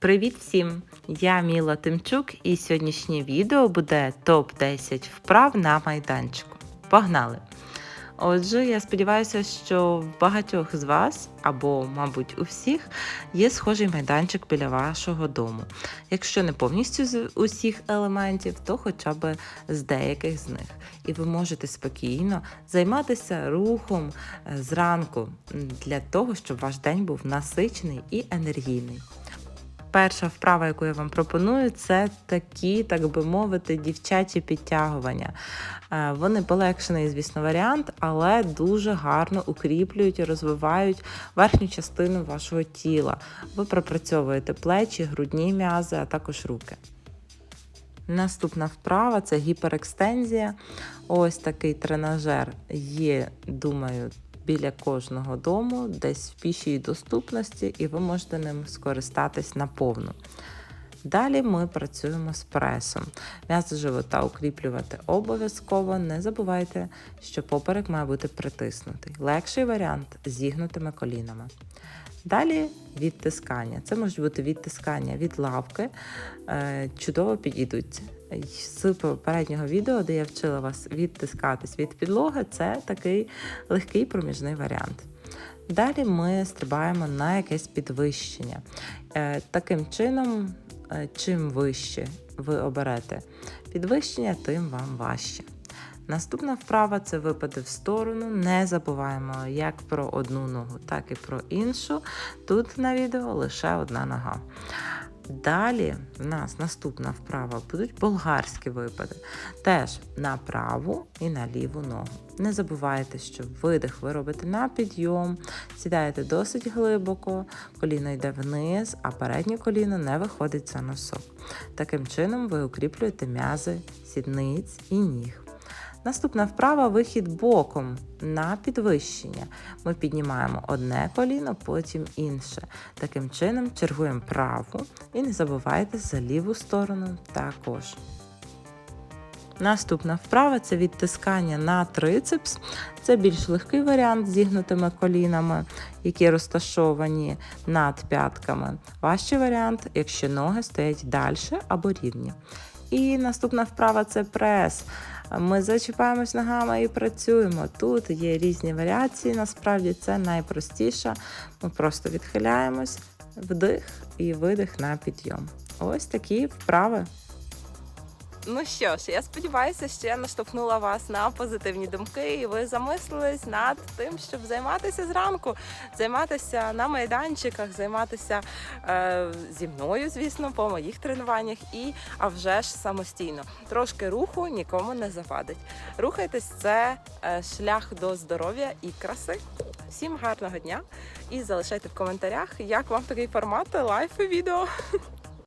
Привіт всім! Я Міла Тимчук, і сьогоднішнє відео буде топ-10 вправ на майданчику. Погнали! Отже, я сподіваюся, що в багатьох з вас, або, мабуть, у всіх, є схожий майданчик біля вашого дому. Якщо не повністю з усіх елементів, то хоча б з деяких з них. І ви можете спокійно займатися рухом е, зранку для того, щоб ваш день був насичений і енергійний. Перша вправа, яку я вам пропоную, це такі, так би мовити, дівчачі підтягування. Е, Вони полегшений, звісно, варіант, але дуже гарно укріплюють і розвивають верхню частину вашого тіла. Ви пропрацьовуєте плечі, грудні м'язи, а також руки. Наступна вправа це гіперекстензія. Ось такий тренажер є, думаю, біля кожного дому, десь в пішій доступності, і ви можете ним скористатись наповну. Далі ми працюємо з пресом. М'ясо живота укріплювати обов'язково. Не забувайте, що поперек має бути притиснутий. Легший варіант зігнутими колінами. Далі відтискання. Це можуть бути відтискання від лавки, е, чудово підійдуть. З попереднього відео, де я вчила вас відтискатись від підлоги, це такий легкий проміжний варіант. Далі ми стрибаємо на якесь підвищення. Е, Таким чином, е, чим вище ви оберете підвищення, тим вам важче. Наступна вправа це випади в сторону. Не забуваємо як про одну ногу, так і про іншу. Тут на відео лише одна нога. Далі в нас наступна вправа будуть болгарські випади. Теж на праву і на ліву ногу. Не забувайте, що видих ви робите на підйом, сідаєте досить глибоко, коліно йде вниз, а переднє коліно не виходить за носок. Таким чином ви укріплюєте м'язи сідниць і ніг. Наступна вправа вихід боком на підвищення. Ми піднімаємо одне коліно, потім інше. Таким чином чергуємо праву і не забувайте за ліву сторону також. Наступна вправа це відтискання на трицепс. Це більш легкий варіант з зігнутими колінами, які розташовані над п'ятками. Важчий варіант, якщо ноги стоять далі або рівні. І наступна вправа це прес. Ми зачіпаємось ногами і працюємо. Тут є різні варіації, насправді це найпростіше. Ми просто відхиляємось, вдих і видих на підйом. Ось такі вправи. Ну що ж, я сподіваюся, що я наштовхнула вас на позитивні думки, і ви замислились над тим, щоб займатися зранку, займатися на майданчиках, займатися е, зі мною, звісно, по моїх тренуваннях, і а вже ж самостійно. Трошки руху нікому не завадить. Рухайтесь, це е, шлях до здоров'я і краси. Всім гарного дня і залишайте в коментарях, як вам такий формат лайф і відео.